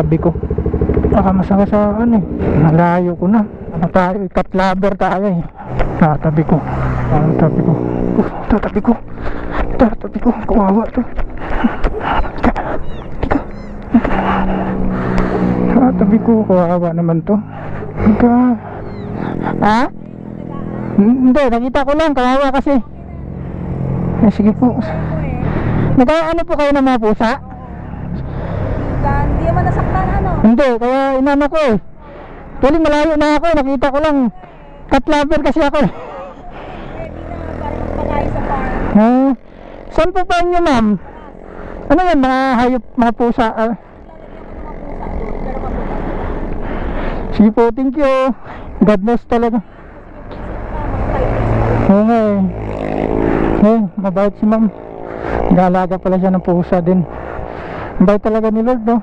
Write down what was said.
tabi ko. Baka masaka sa ano eh. Malayo ko na. Ano tayo, cat lover tayo eh. Tatabi ko. Ang tabi ko. Uh, tatabi ko. Tatabi ko. Kawawa to. Tatabi ko. Kawawa naman to. Tika. Ha? Hindi, nakita ko lang. Kawawa kasi. Eh, sige po. Nagkaya ano po kayo ng mga pusa? Ka- Hindi naman nasaktan ano. Hindi, kaya inano ko eh. Tuloy malayo na ako, nakita ko lang. Cat lover kasi ako. Ha? Saan po pa inyo ma'am? Ano yan, mga hayop, mga pusa? ah? Sige po, thank you. God bless talaga. Oo nga eh. Eh, mabait si ma'am. Nag-aalaga pala siya ng pusa din. Mabait talaga ni Lord, no?